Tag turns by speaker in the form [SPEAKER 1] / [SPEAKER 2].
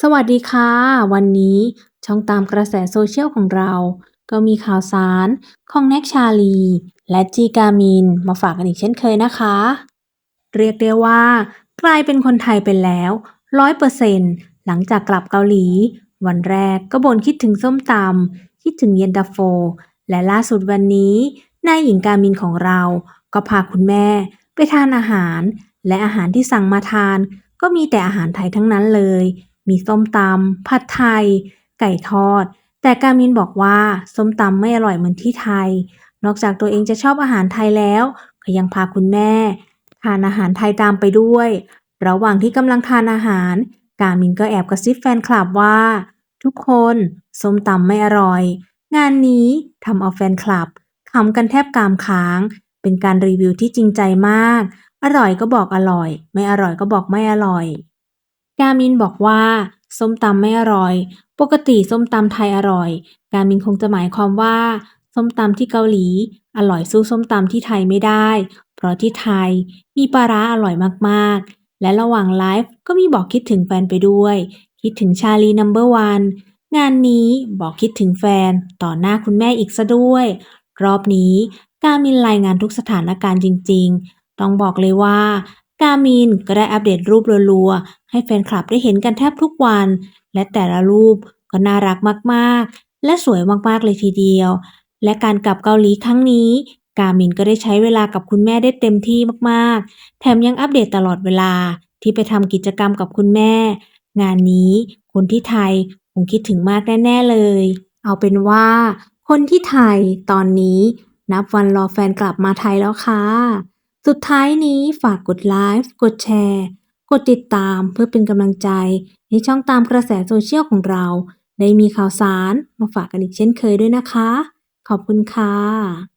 [SPEAKER 1] สวัสดีค่ะ วันนี้ช่องตามกระแสโซเชียลของเรา ก็มีข่าวสารของแน็กชาลี และจีกามิน มาฝากกันอีกเช่นเคยนะคะ เรียกได้ว่า กลายเป็นคนไทยไปแล้วร้อยเปอร์เซ็นต์หลังจากกลับเกาหลี วันแรกก็บ่นคิดถึงส้มตำคิดถึงเย็นตาโฟ และล่าสุดวันนี้นายหญิงกามินของเรา ก็พาคุณแม่ ไปทานอาหาร และอาหารที่สั่งมาทาน ก็มีแต่อาหารไทยทั้งนั้นเลย มีส้มตำผัดไทย ไก่ทอด แต่กามินบอกว่าส้มตำไม่อร่อยเหมือนที่ไทย นอกจากตัวเองจะชอบอาหารไทยแล้ว ก็ยังพาคุณแม่ ทานอาหารไทยตามไปด้วย ระหว่างที่กำลังทานอาหาร กามินก็แอบกระซิบแฟนคลับว่า ทุกคนส้มตำไม่อร่อย งานนี้ทำเอาแฟนคลับขำกันแทบกามค้าง เป็นการรีวิวที่จริงใจมาก อร่อยก็บอกอร่อย ไม่อร่อยก็บอกไม่อร่อย กามินบอกว่า ส้มตำไม่อร่อย ปกติส้มตำไทยอร่อย กามินคงจะหมายความว่า ส้มตำที่เกาหลี อร่อยสู้ส้มตำที่ไทยไม่ได้ เพราะที่ไทยมีปลาร้าอร่อยมากๆ และระหว่างไลฟ์ก็มีบอกคิดถึงแฟนไปด้วย คิดถึงชาลีนัมเบอร์วันงานนี้บอกคิดถึงแฟนต่อหน้าคุณแม่อีกซะด้วย รอบนี้กามินรายงานทุกสถานการณ์จริง ๆ ต้องบอกเลยว่า กามินก็ได้อัปเดตรูปรัวๆ ให้แฟนคลับได้เห็นกันแทบทุกวัน และแต่ละรูปก็น่ารักมากๆ และสวยมากๆเลยทีเดียว และการกลับเกาหลีครั้งนี้ กามินก็ได้ใช้เวลากับคุณแม่ได้เต็มที่มากๆ แถมยังอัปเดตตลอดเวลาที่ไปทำกิจกรรมกับคุณแม่ งานนี้คนที่ไทยคงคิดถึงมากแน่ๆเลย เอาเป็นว่า คนที่ไทยตอนนี้นับวันรอแฟนกลับมาไทยแล้วค่ะ สุดท้ายนี้ฝากกดไลฟ์กดแชร์ กดติดตามเพื่อเป็นกำลังใจ ในช่องตามกระแสโซเชียลของเรา ได้มีข่าวสารมาฝากกันอีกเช่นเคยด้วยนะคะ ขอบคุณค่ะ